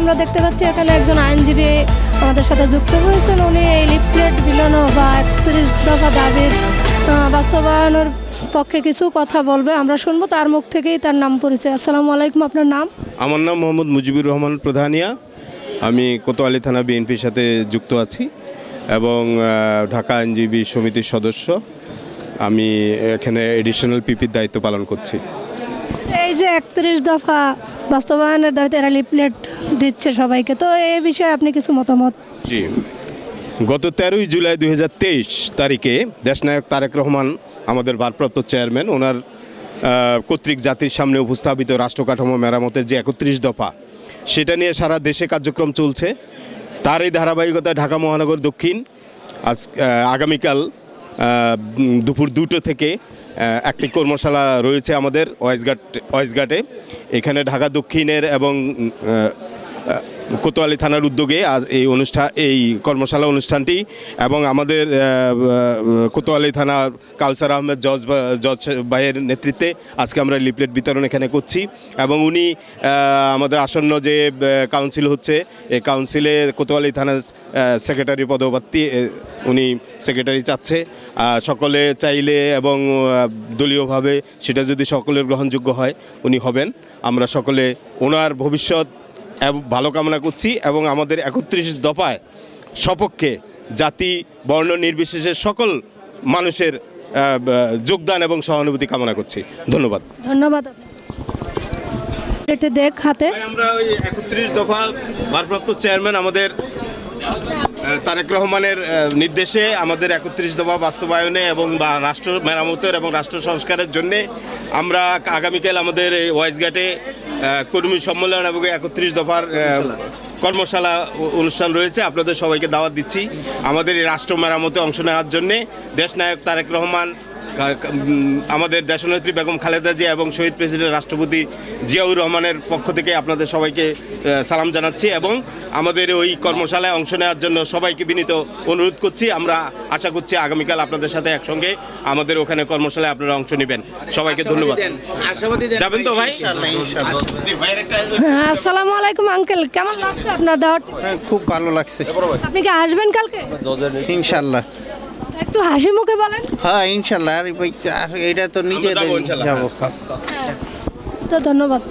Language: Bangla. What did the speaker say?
আমরা দেখতে পাচ্ছি এখানে একজন আইনজীবী আমাদের সাথে যুক্ত হয়েছেন। উনি এই লিফলেট বিলানো বা একত্রিশ দফা দাবির বাস্তবায়নের পক্ষে কিছু কথা বলবে। আমরা শুনব তার মুখ থেকেই তার নাম পরিচয়। আসসালামু আলাইকুম আপনার নাম? আমার নাম মোহাম্মদ মুজিবুর রহমান প্রধানিয়া। আমি কোতোয়ালি থানা বিএনপির সাথে যুক্ত আছি এবং ঢাকা আইনজীবী সমিতির সদস্য। আমি এখানে এডিশনাল পিপির দায়িত্ব পালন করছি। এই যে একত্রিশ দফা বাস্তবায়নের দাবিতে এরা লিফলেট দিচ্ছে সবাইকে। তো এই বিষয়ে আপনি কিছু মতামত? জি। গত তেরোই জুলাই দু হাজার তেইশ তারিখে দেশনায়ক তারেক রহমান, আমাদের ভারপ্রাপ্ত চেয়ারম্যান, ওনার কর্তৃক জাতির সামনে উপস্থাপিত রাষ্ট্র কাঠামো মেরামতের যে একত্রিশ দফা, সেটা নিয়ে সারা দেশে কার্যক্রম চলছে। তার এই ধারাবাহিকতায় ঢাকা মহানগর দক্ষিণ। আজ আগামীকাল দুপুর দুটো থেকে একটি কর্মশালা রয়েছে আমাদের ওয়েসঘাট ওয়েসঘাটে এখানে ঢাকা দক্ষিণের এবং কোতোয়ালি থানার উদ্যোগে আজ এই অনুষ্ঠান এই কর্মশালা অনুষ্ঠানটি এবং আমাদের কোতোয়ালি থানার কাউসার আহমেদ জজ জজ ভাইয়ের নেতৃত্বে আজকে আমরা লিফলেট বিতরণ এখানে করছি এবং উনি আমাদের আসন্ন যে কাউন্সিল হচ্ছে, এই কাউন্সিলে কোতোয়ালি থানার সেক্রেটারি পদপ্রার্থী উনি সেক্রেটারি চাচ্ছে। সকলে চাইলে এবং দলীয়ভাবে সেটা যদি সকলের গ্রহণযোগ্য হয়, উনি হবেন। আমরা সকলে, ওনার ভবিষ্যৎ ভালো কামনা করছি এবং আমাদের একত্রিশ দফায় সপক্ষে জাতি বর্ণ নির্বিশেষে সকল মানুষের যোগদান এবং সহানুভূতি কামনা করছি। ধন্যবাদ। ধন্যবাদ। এটা দেখ হাতে। আমরা ওই একত্রিশ দফা ভারপ্রাপ্ত চেয়ারম্যান আমাদের তারেক রহমানের নির্দেশে আমাদের একত্রিশ দফা বাস্তবায়নে এবং বা রাষ্ট্র মেরামতের এবং রাষ্ট্র সংস্কারের জন্য আমরা আগামীকাল আমাদের আহ, কর্মী সম্মেলন এবং একত্রিশ দফার কর্মশালা অনুষ্ঠান রয়েছে। আপনাদের সবাইকে দাওয়াত দিচ্ছি। আমাদের এই রাষ্ট্র মেরামতে অংশ নেওয়ার জন্যে দেশনায়ক তারেক রহমান আমাদের দেশনেত্রী বেগম খালেদা জিয়া এবং শহীদ প্রেসিডেন্ট রাষ্ট্রপতি জিয়াউর রহমানের পক্ষ থেকে আপনাদের সবাইকে সালাম জানাচ্ছি এবং আমাদের ওই কর্মশালায় অংশ নেওয়ার জন্য সবাইকে বিনীত অনুরোধ করছি। আমরা আশা করছি আগামীকাল আপনাদের সাথে একসঙ্গে আমাদের ওখানে কর্মশালায় আপনারা অংশ নেবেন। সবাইকে ধন্যবাদ। যাবেন তো ভাই? হ্যাঁ আসসালামু আলাইকুম আঙ্কেল। কেমন লাগছে আপনার দাওয়াটি হ্যাঁ, খুব ভালো লাগছে। আপনি কি আসবেন কালকে? ইনশাল্লাহ একটু হাসি মুখে বলেন। হ্যাঁ ইনশাল্লাহ আর এটা তো নিজে যাব। যাব। তো ধন্যবাদ।